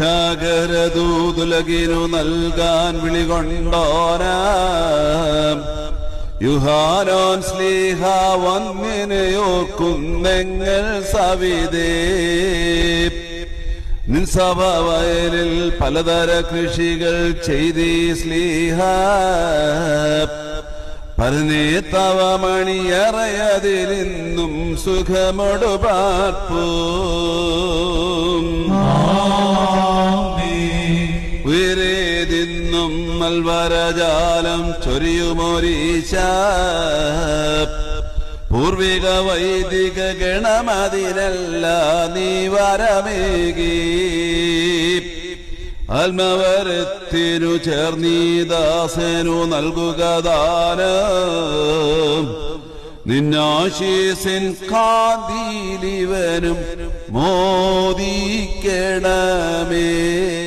ാകരദൂതുലകിനു നൽകാൻ വിളികൊണ്ടോനാം യുഹാനോൻ സ്ലീഹ വന്നിനെയോർക്കുന്നെങ്ങൾ സവിതേ. നിൻസഭ വയലിൽ പലതര കൃഷികൾ ചെയ്തീ സ്ലീഹ. പരനേ തവ മണിയറയതിലിന്നും സുഖമൊടു ഉയരേതിന്നും മൽവരജാലം ചൊരിയുമൊരീശ. പൂർവിക വൈദിക ഗണമതിലല്ല നീ വരമേകി. ആത്മവരത്തിനു ചേർന്നീദാസനു നൽകുക ദാനം. നിന്നാശീസിൻ കാന്തിയിലിവനും മോദിക്കണമേ.